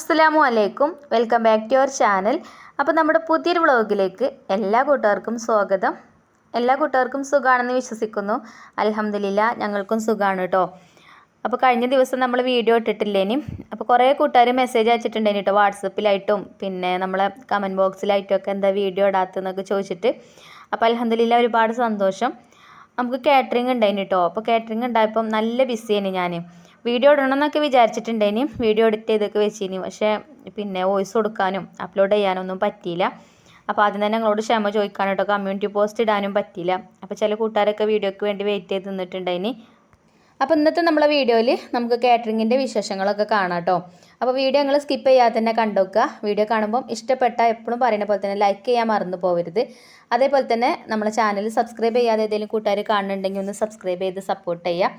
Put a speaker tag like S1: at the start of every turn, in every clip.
S1: അസ്സലാമു അലൈക്കും welcome back to our channel. അപ്പോൾ നമ്മുടെ പുതിയൊരു വ്ളോഗിലേക്ക് എല്ലാ കൂട്ടുകാർക്കും സ്വാഗതം. എല്ലാ കൂട്ടുകാർക്കും സുഖമാണെന്ന് വിശ്വസിക്കുന്നു. അലഹമ്മദില്ല ഞങ്ങൾക്കും സുഖമാണ് കേട്ടോ അപ്പോൾ കഴിഞ്ഞ ദിവസം നമ്മൾ വീഡിയോ ഇട്ടിട്ടില്ലേനി. അപ്പോൾ കുറേ കൂട്ടുകാർ മെസ്സേജ് അയച്ചിട്ടുണ്ടേനി കേട്ടോ വാട്സപ്പിലായിട്ടും പിന്നെ നമ്മളെ കമന്റ് ബോക്സിലായിട്ടും ഒക്കെ എന്താ വീഡിയോ ഇടാത്തതെന്നൊക്കെ ചോദിച്ചിട്ട്. അപ്പോൾ അലഹമ്മദില്ല ഒരുപാട് സന്തോഷം. നമുക്ക് കാറ്ററിംഗ് ഉണ്ടായിന് കേട്ടോ അപ്പോൾ കാറ്ററിംഗ് ഉണ്ടായപ്പം നല്ല ബിസിയാണ് ഞാൻ വീഡിയോ ഇടണമെന്നൊക്കെ വിചാരിച്ചിട്ടുണ്ടായിനി വീഡിയോ എഡിറ്റ് ചെയ്തൊക്കെ വെച്ചിനി. പക്ഷേ പിന്നെ വോയിസ് കൊടുക്കാനും അപ്ലോഡ് ചെയ്യാനൊന്നും പറ്റിയില്ല. അപ്പോൾ ആദ്യം തന്നെ ഞങ്ങളോട് ക്ഷമ ചോദിക്കാനും കേട്ടോ. കമ്മ്യൂണിറ്റി പോസ്റ്റ് ഇടാനും പറ്റിയില്ല. അപ്പോൾ ചില കൂട്ടുകാരൊക്കെ വീഡിയോക്ക് വേണ്ടി വെയിറ്റ് ചെയ്ത് നിന്നിട്ടുണ്ടായിനി അപ്പോൾ ഇന്നത്തെ നമ്മളെ വീഡിയോയിൽ നമുക്ക് കാറ്ററിങ്ങിന്റെ വിശേഷങ്ങളൊക്കെ കാണാം കേട്ടോ. അപ്പോൾ വീഡിയോ നിങ്ങൾ സ്കിപ്പ് ചെയ്യാതെ തന്നെ കണ്ടുവെക്കുക വീഡിയോ കാണുമ്പോൾ ഇഷ്ടപ്പെട്ട എപ്പോഴും പറയുന്ന പോലെ തന്നെ ലൈക്ക് ചെയ്യാൻ മറന്നു പോകരുത് അതേപോലെ തന്നെ നമ്മളെ ചാനൽ സബ്സ്ക്രൈബ് ചെയ്യാതെ ഏതെങ്കിലും കൂട്ടുകാർ കാണുന്നുണ്ടെങ്കിൽ ഒന്ന് സബ്സ്ക്രൈബ് ചെയ്ത് സപ്പോർട്ട് ചെയ്യുക.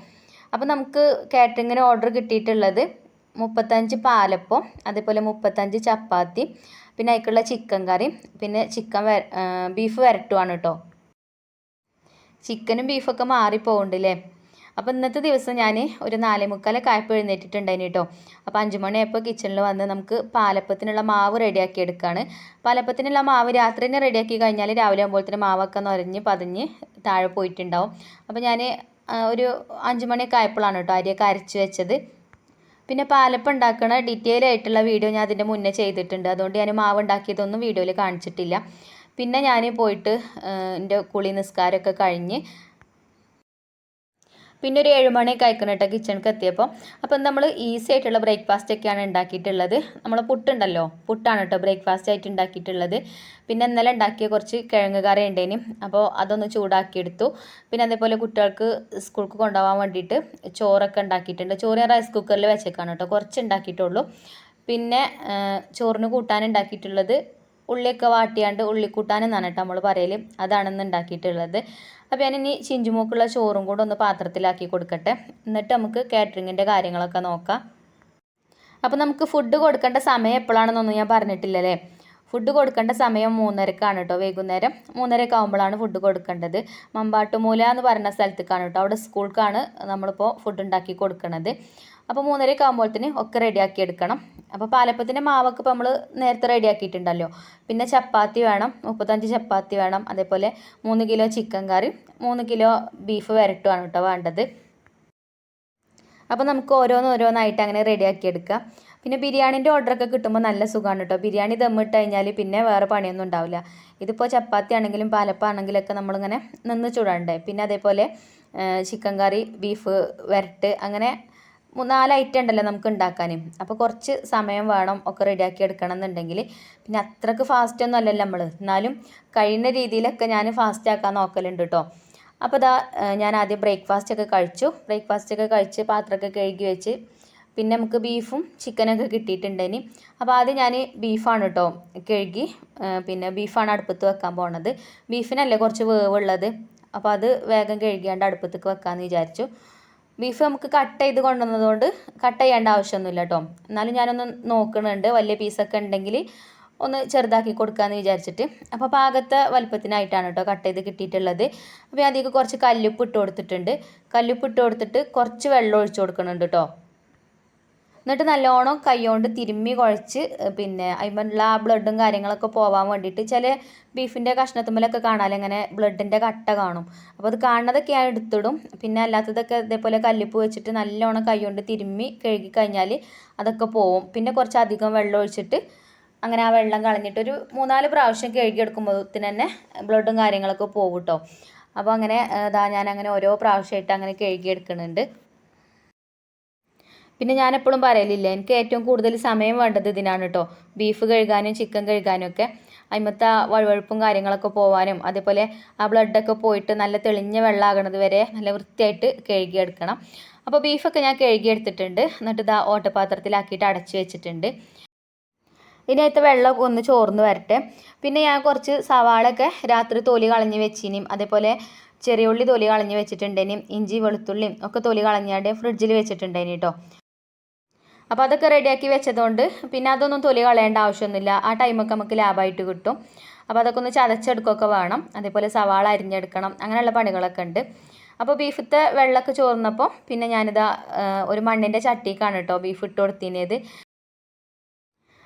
S1: അപ്പോൾ നമുക്ക് കാറ്ററിങ്ങിന് ഓർഡർ കിട്ടിയിട്ടുള്ളത് മുപ്പത്തഞ്ച് പാലപ്പം അതേപോലെ മുപ്പത്തഞ്ച് ചപ്പാത്തി പിന്നെ അതിലേക്കുള്ള ചിക്കൻ കറി പിന്നെ ചിക്കൻ ബീഫ് വരട്ടുവാണ് കേട്ടോ ചിക്കനും ബീഫൊക്കെ മാറിപ്പോകുന്നുണ്ടല്ലേ അപ്പോൾ ഇന്നത്തെ ദിവസം ഞാൻ ഒരു നാലേ മുക്കാലൊക്കെ ആയപ്പോൾ എഴുന്നേറ്റിട്ടുണ്ടായിന് കേട്ടോ അപ്പോൾ അഞ്ച് മണിയായപ്പോൾ കിച്ചണിൽ വന്ന് നമുക്ക് പാലപ്പത്തിനുള്ള മാവ് റെഡിയാക്കി എടുക്കുകയാണ് പാലപ്പത്തിനുള്ള മാവ് രാത്രി തന്നെ റെഡിയാക്കി കഴിഞ്ഞാൽ രാവിലെ ആകുമ്പോഴത്തേന് മാവൊക്കെ നിറഞ്ഞ് പതിഞ്ഞ് താഴെ പോയിട്ടുണ്ടാവും. അപ്പോൾ ഞാൻ ഒരു അഞ്ച് മണിയൊക്കെ ആയപ്പോഴാണ് കേട്ടോ അരിയൊക്കെ അരച്ച് വെച്ചത്. പിന്നെ പാലപ്പം ഉണ്ടാക്കുന്ന ഡീറ്റെയിൽ ആയിട്ടുള്ള വീഡിയോ ഞാൻ അതിന്റെ മുന്നേ ചെയ്തിട്ടുണ്ട്. അതുകൊണ്ട് ഞാൻ മാവ് ഉണ്ടാക്കിയതൊന്നും വീഡിയോയിൽ കാണിച്ചിട്ടില്ല. പിന്നെ ഞാൻ പോയിട്ട് എന്റെ കുളി നിസ്കാരമൊക്കെ കഴിഞ്ഞ് പിന്നെ ഒരു ഏഴ് മണിയൊക്കെ അയക്കണം കേട്ടോ കിച്ചണിക്ക് എത്തിയപ്പോൾ അപ്പം നമ്മൾ ഈസി ആയിട്ടുള്ള ബ്രേക്ക്ഫാസ്റ്റ് ഒക്കെയാണ് ഉണ്ടാക്കിയിട്ടുള്ളത്. നമ്മൾ പുട്ടുണ്ടല്ലോ പുട്ടാണ് കേട്ടോ ബ്രേക്ക്ഫാസ്റ്റ് ആയിട്ട് ഉണ്ടാക്കിയിട്ടുള്ളത്. പിന്നെ ഇന്നലെ ഉണ്ടാക്കിയ കുറച്ച് കിഴങ്ങ് കറി ഉണ്ടേനും. അപ്പോൾ അതൊന്ന് ചൂടാക്കിയെടുത്തു. പിന്നെ അതേപോലെ കുട്ടികൾക്ക് സ്കൂൾക്ക് കൊണ്ടുപോകാൻ വേണ്ടിയിട്ട് ചോറൊക്കെ ഉണ്ടാക്കിയിട്ടുണ്ട്. ചോറ് ഞാൻ റൈസ് കുക്കറിൽ വെച്ചേക്കാണ് കേട്ടോ കുറച്ച് ഉണ്ടാക്കിയിട്ടുള്ളൂ. പിന്നെ ചോറിന് കൂട്ടാൻ ഉണ്ടാക്കിയിട്ടുള്ളത് ഉള്ളിയൊക്കെ വാട്ടിയാണ്ട് ഉള്ളിക്കൂട്ടാൻ എന്നാണ് നമ്മൾ പറയൽ അതാണ് ഇന്ന് ഉണ്ടാക്കിയിട്ടുള്ളത് അപ്പോൾ ഞാനിനി ചിഞ്ചുമൂക്കുള്ള ചോറും കൂടെ ഒന്ന് പാത്രത്തിലാക്കി കൊടുക്കട്ടെ. എന്നിട്ട് നമുക്ക് കാറ്ററിങ്ങിന്റെ കാര്യങ്ങളൊക്കെ നോക്കാം. അപ്പോൾ നമുക്ക് ഫുഡ് കൊടുക്കേണ്ട സമയം എപ്പോഴാണെന്നൊന്നും ഞാൻ പറഞ്ഞിട്ടില്ലല്ലേ? ഫുഡ് കൊടുക്കേണ്ട സമയം മൂന്നരക്കാണ് കേട്ടോ വൈകുന്നേരം. മൂന്നരയൊക്കെ ആകുമ്പോഴാണ് ഫുഡ് കൊടുക്കേണ്ടത്. മമ്പാട്ടുമൂല എന്ന് പറയുന്ന സ്ഥലത്തേക്കാണ് കേട്ടോ. അവിടെ സ്കൂൾക്കാണ് നമ്മളിപ്പോൾ ഫുഡ് ഉണ്ടാക്കി കൊടുക്കുന്നത് അപ്പോൾ മൂന്നരയൊക്കെ ആകുമ്പോഴത്തേന് ഒക്കെ റെഡിയാക്കി എടുക്കണം. അപ്പോൾ പാലപ്പത്തിന്റെ മാവൊക്കെ ഇപ്പോൾ നമ്മൾ നേരത്തെ റെഡിയാക്കിയിട്ടുണ്ടല്ലോ പിന്നെ ചപ്പാത്തി വേണം മുപ്പത്തഞ്ച് ചപ്പാത്തി വേണം അതേപോലെ മൂന്ന് കിലോ ചിക്കൻ കറി മൂന്ന് കിലോ ബീഫ് വരട്ടുമാണ് കേട്ടോ വേണ്ടത്. അപ്പോൾ നമുക്ക് ഓരോന്ന് ഓരോന്നായിട്ട് അങ്ങനെ റെഡിയാക്കി എടുക്കാം. പിന്നെ ബിരിയാണിന്റെ ഓർഡറൊക്കെ കിട്ടുമ്പോൾ നല്ല സുഖമാണ് കേട്ടോ ബിരിയാണി ദമ്മിട്ട് കഴിഞ്ഞാൽ പിന്നെ വേറെ പണിയൊന്നും ഉണ്ടാവില്ല. ഇതിപ്പോൾ ചപ്പാത്തി ആണെങ്കിലും പാലപ്പാണെങ്കിലൊക്കെ നമ്മളിങ്ങനെ നിന്ന് ചൂടണ്ടേ. പിന്നെ അതേപോലെ ചിക്കൻ കറി ബീഫ് വരട്ട് അങ്ങനെ നാല് ഐറ്റം ഉണ്ടല്ലോ നമുക്ക് ഉണ്ടാക്കാൻ അപ്പോൾ കുറച്ച് സമയം വേണം ഒക്കെ റെഡിയാക്കി എടുക്കണം എന്നുണ്ടെങ്കിൽ പിന്നെ അത്രയ്ക്ക് ഫാസ്റ്റ് ഒന്നും അല്ലല്ലോ നമ്മൾ എന്നാലും കഴിയുന്ന രീതിയിലൊക്കെ ഞാൻ ഫാസ്റ്റ് ആക്കാൻ നോക്കലുണ്ട് കേട്ടോ അപ്പോൾ ഇതാ ഞാൻ ആദ്യം ബ്രേക്ക്ഫാസ്റ്റ് ഒക്കെ കഴിച്ചു. ബ്രേക്ക്ഫാസ്റ്റ് ഒക്കെ കഴിച്ച് പാത്രമൊക്കെ കഴുകി വെച്ച്. പിന്നെ നമുക്ക് ബീഫും ചിക്കനൊക്കെ കിട്ടിയിട്ടുണ്ടേനി അപ്പോൾ ആദ്യം ഞാൻ ബീഫാണ് കേട്ടോ കഴുകി പിന്നെ ബീഫാണ് അടുപ്പത്ത് വെക്കാൻ പോണത്. ബീഫിനല്ലേ കുറച്ച് വേവുള്ളത്. അപ്പോൾ അത് വേഗം കഴുകിയാണ്ട് അടുപ്പത്തേക്ക് വെക്കാമെന്ന് വിചാരിച്ചു. ബീഫ് നമുക്ക് കട്ട് ചെയ്ത് കൊണ്ടുവന്നതുകൊണ്ട് കട്ട് ചെയ്യേണ്ട ആവശ്യമൊന്നുമില്ല കേട്ടോ. എന്നാലും ഞാനൊന്ന് നോക്കുന്നുണ്ട് വലിയ പീസൊക്കെ ഉണ്ടെങ്കിൽ ഒന്ന് ചെറുതാക്കി കൊടുക്കാമെന്ന് വിചാരിച്ചിട്ട്. അപ്പോൾ പാകത്തെ വലുപ്പത്തിനായിട്ടാണ് കേട്ടോ കട്ട് ചെയ്ത് കിട്ടിയിട്ടുള്ളത്. അപ്പോൾ അതിലേക്ക് കുറച്ച് കല്ലുപ്പ് ഇട്ട് കൊടുത്തിട്ടുണ്ട്. കല്ലുപ്പ് ഇട്ട് കൊടുത്തിട്ട് കുറച്ച് വെള്ളം ഒഴിച്ചു കൊടുക്കുന്നുണ്ട് കേട്ടോ. എന്നിട്ട് നല്ലോണം കൈകൊണ്ട് തിരുമ്മി കുഴച്ച് പിന്നെ അതിനുള്ള ആ ബ്ലഡും കാര്യങ്ങളൊക്കെ പോവാൻ വേണ്ടിയിട്ട് ചില ബീഫിന്റെ കഷ്ണത്തുമ്മലൊക്കെ കാണാൻ ഇങ്ങനെ ബ്ലഡിന്റെ കട്ട കാണും. അപ്പോൾ അത് കാണുന്നതൊക്കെ ഞാൻ എടുത്തിടും. പിന്നെ അല്ലാത്തതൊക്കെ ഇതേപോലെ കല്ലിപ്പ് വെച്ചിട്ട് നല്ലോണം കൈകൊണ്ട് തിരുമ്മി കഴുകി കഴിഞ്ഞാൽ അതൊക്കെ പോവും. പിന്നെ കുറച്ചധികം വെള്ളം ഒഴിച്ചിട്ട് അങ്ങനെ ആ വെള്ളം കളഞ്ഞിട്ട് ഒരു മൂന്നാൽ പ്രാവശ്യം കഴുകിയെടുക്കുമ്പോഴത്തിന് തന്നെ ബ്ലഡും കാര്യങ്ങളൊക്കെ പോകും കേട്ടോ അപ്പോൾ അങ്ങനെ ഇതാ ഞാൻ അങ്ങനെ ഓരോ പ്രാവശ്യമായിട്ട് അങ്ങനെ കഴുകിയെടുക്കുന്നുണ്ട് പിന്നെ ഞാൻ എപ്പോഴും പറയലില്ല എനിക്ക് ഏറ്റവും കൂടുതൽ സമയം വേണ്ടത് ഇതിനാണ് കേട്ടോ ബീഫ് കഴുകാനും ചിക്കൻ കഴുകാനും ഒക്കെ. അതിമത്തെ വഴുവഴുപ്പും കാര്യങ്ങളൊക്കെ പോവാനും അതേപോലെ ആ ബ്ലഡൊക്കെ പോയിട്ട് നല്ല തെളിഞ്ഞ വെള്ളമാകണത് വരെ നല്ല വൃത്തിയായിട്ട് കഴുകിയെടുക്കണം. അപ്പോൾ ബീഫൊക്കെ ഞാൻ കഴുകിയെടുത്തിട്ടുണ്ട്. എന്നിട്ട് ഇതാ ഓട്ടപാത്രത്തിലാക്കിയിട്ട് അടച്ചു വെച്ചിട്ടുണ്ട്. ഇതിനകത്ത് വെള്ളം ഒന്ന് ചോർന്ന് വരട്ടെ. പിന്നെ ഞാൻ കുറച്ച് സവാളൊക്കെ രാത്രി തൊലി കളഞ്ഞ് വെച്ചിനിയും അതേപോലെ ചെറിയ ഉള്ളി തൊലി കളഞ്ഞ് വെച്ചിട്ടുണ്ടേനും. ഇഞ്ചി വെളുത്തുള്ളിയും ഒക്കെ തൊലി കളഞ്ഞാണ്ട് ഫ്രിഡ്ജിൽ വെച്ചിട്ടുണ്ടേനി കേട്ടോ അപ്പോൾ അതൊക്കെ റെഡിയാക്കി വെച്ചതുകൊണ്ട് പിന്നെ അതൊന്നും തൊലി കളയേണ്ട ആവശ്യമൊന്നുമില്ല. ആ ടൈമൊക്കെ നമുക്ക് ലാഭമായിട്ട് കിട്ടും. അപ്പോൾ അതൊക്കെ ഒന്ന് ചതച്ചെടുക്കുകയൊക്കെ വേണം. അതേപോലെ സവാള അരിഞ്ഞെടുക്കണം. അങ്ങനെയുള്ള പണികളൊക്കെ ഉണ്ട്. അപ്പോൾ ബീഫത്തെ വെള്ളമൊക്കെ ചോർന്നപ്പോൾ പിന്നെ ഞാനിതാ ഒരു മണ്ണിന്റെ ചട്ടിക്കാണ് കേട്ടോ ബീഫ് ഇട്ട് കൊടുത്തിനത്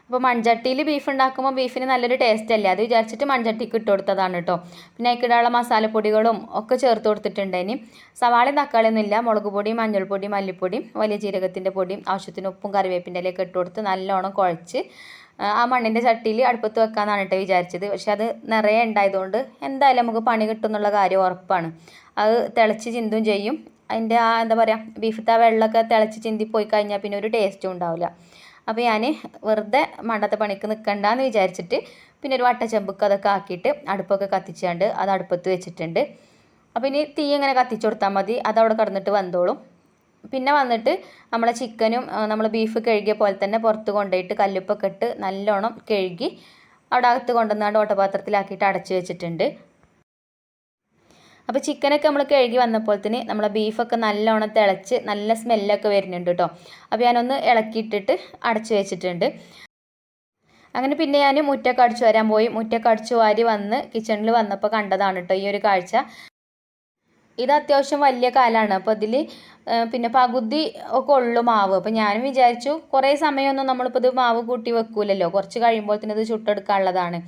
S1: അപ്പോൾ മൺചട്ടിയിൽ ബീഫ് ഉണ്ടാക്കുമ്പോൾ ബീഫിന് നല്ലൊരു ടേസ്റ്റ് അല്ലേ? അത് വിചാരിച്ചിട്ട് മൺചട്ടിക്ക് ഇട്ട് കൊടുത്തതാണ് കേട്ടോ പിന്നെ അതിക്കിടാനുള്ള മസാലപ്പൊടികളും ഒക്കെ ചേർത്ത് കൊടുത്തിട്ടുണ്ട് ഇനി. സവാളയും തക്കാളിയൊന്നും ഇല്ല. മുളക് പൊടി മഞ്ഞൾപ്പൊടി മല്ലിപ്പൊടി വലിയ ജീരകത്തിന്റെ പൊടിയും ആവശ്യത്തിന് ഉപ്പും കറിവേപ്പിന്റെ ഇലയൊക്കെ ഇട്ട് കൊടുത്ത് നല്ലോണം കുഴച്ച് ആ മണ്ണിന്റെ ചട്ടിയിൽ അടുപ്പത്ത് വെക്കാമെന്നാണ് കേട്ടോ വിചാരിച്ചത്. പക്ഷെ അത് നിറയെ ഉണ്ടായതുകൊണ്ട് എന്തായാലും നമുക്ക് പണി കിട്ടും എന്നുള്ള കാര്യം ഉറപ്പാണ്. അത് തിളച്ച് ചിന്തും ചെയ്യും. അതിന്റെ ആ എന്താ പറയുക ബീഫത്തെ ആ വെള്ളമൊക്കെ തിളച്ച് ചിന്തി പോയി കഴിഞ്ഞാൽ പിന്നെ ഒരു ടേസ്റ്റും ഉണ്ടാവില്ല. അപ്പോൾ ഞാൻ വെറുതെ മണ്ടത്തെ പണിക്ക് നിൽക്കണ്ടെന്ന് വിചാരിച്ചിട്ട് പിന്നെ ഒരു വട്ടച്ചെമ്പുക്ക് അതൊക്കെ ആക്കിയിട്ട് അടുപ്പൊക്കെ കത്തിച്ചാണ്ട് അത് അടുപ്പത്ത് വെച്ചിട്ടുണ്ട്. അപ്പോൾ ഇനി തീ ഇങ്ങനെ കത്തിച്ചു കൊടുത്താൽ മതി. അത് അവിടെ കിടന്നിട്ട് വന്നോളും പിന്നെ വന്നിട്ട് നമ്മളെ ചിക്കനും നമ്മൾ ബീഫ് കഴുകിയ പോലെ തന്നെ പുറത്ത് കൊണ്ടുപോയിട്ട് കല്ലുപ്പൊക്കെ ഇട്ട് നല്ലോണം കഴുകി അവിടെ അകത്ത് കൊണ്ടുവന്നാണ്ട് ഓട്ടപാത്രത്തിലാക്കിയിട്ട് അടച്ചു വെച്ചിട്ടുണ്ട്. അപ്പോൾ ചിക്കനൊക്കെ നമ്മൾ കഴുകി വന്നപ്പോഴത്തേന് നമ്മളെ ബീഫൊക്കെ നല്ലോണം തിളച്ച് നല്ല സ്മെല്ലൊക്കെ വരുന്നുണ്ട് കേട്ടോ. അപ്പോൾ ഞാനൊന്ന് ഇളക്കിയിട്ടിട്ട് അടച്ചു വെച്ചിട്ടുണ്ട്. അങ്ങനെ പിന്നെ ഞാൻ മുറ്റൊക്കെ അടിച്ചു വരാൻ പോയി. മുറ്റൊക്കെ അടിച്ചു വാരി വന്ന് കിച്ചണിൽ വന്നപ്പോൾ കണ്ടതാണ് കേട്ടോ ഈ ഒരു കാഴ്ച. ഇത് അത്യാവശ്യം വലിയ കാലാണ്. അപ്പോൾ ഇതിൽ പിന്നെ പകുതി ഒക്കെ ഉള്ളു മാവ്. അപ്പോൾ ഞാനും വിചാരിച്ചു കുറേ സമയമൊന്നും നമ്മളിപ്പോൾ ഇത് മാവ് കൂട്ടി വെക്കൂലല്ലോ. കുറച്ച് കഴിയുമ്പോൾ തന്നെ ഇത് ചുട്ടെടുക്കാനുള്ളതാണ്.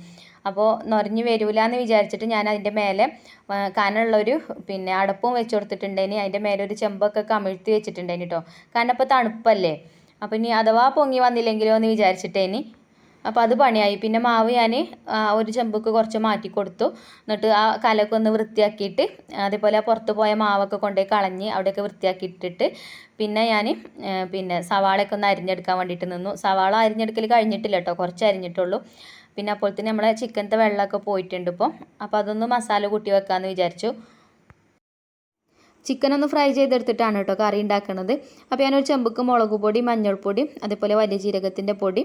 S1: അപ്പോൾ നുരഞ്ഞു വരില്ല എന്ന് വിചാരിച്ചിട്ട് ഞാൻ അതിന്റെ മേലെ കനമുള്ളൊരു പിന്നെ അടപ്പും വെച്ച് കൊടുത്തിട്ടുണ്ടേനി അതിന്റെ മേലെ ഒരു ചെമ്പൊക്കെ കമിഴ്ത്തി വെച്ചിട്ടുണ്ടേനി കേട്ടോ കാരണം ഇപ്പോൾ തണുപ്പല്ലേ. അപ്പോൾ ഇനി അഥവാ പൊങ്ങി വന്നില്ലെങ്കിലോ എന്ന് വിചാരിച്ചിട്ടേനി. അപ്പോൾ അത് പണിയായി. പിന്നെ മാവ് ഞാൻ ഒരു ചെമ്പുക്ക് കുറച്ച് മാറ്റി കൊടുത്തു. എന്നിട്ട് ആ കലൊക്കെ ഒന്ന് വൃത്തിയാക്കിയിട്ട് അതേപോലെ പുറത്ത് പോയ മാവൊക്കെ കൊണ്ടുപോയി കളഞ്ഞ് അവിടെയൊക്കെ വൃത്തിയാക്കിയിട്ടിട്ട് പിന്നെ ഞാൻ പിന്നെ സവാളയൊക്കെ ഒന്ന് അരിഞ്ഞെടുക്കാൻ വേണ്ടിയിട്ട് നിന്നു. സവാള അരിഞ്ഞെടുക്കൽ കഴിഞ്ഞിട്ടില്ല കേട്ടോ കുറച്ച് അരിഞ്ഞിട്ടുള്ളൂ പിന്നെ അപ്പോൾ തന്നെ നമ്മളെ ചിക്കനത്തെ വെള്ളമൊക്കെ പോയിട്ടുണ്ട് ഇപ്പോൾ അപ്പോൾ അതൊന്ന് മസാല കൂട്ടി വെക്കാമെന്ന് വിചാരിച്ചു. ചിക്കൻ ഒന്ന് ഫ്രൈ ചെയ്തെടുത്തിട്ടാണ് കേട്ടോ കറി ഉണ്ടാക്കുന്നത് അപ്പോൾ ഞാനൊരു ചെമ്പുക്ക് മുളക് പൊടി മഞ്ഞൾപ്പൊടി അതേപോലെ വലിയ ജീരകത്തിന്റെ പൊടി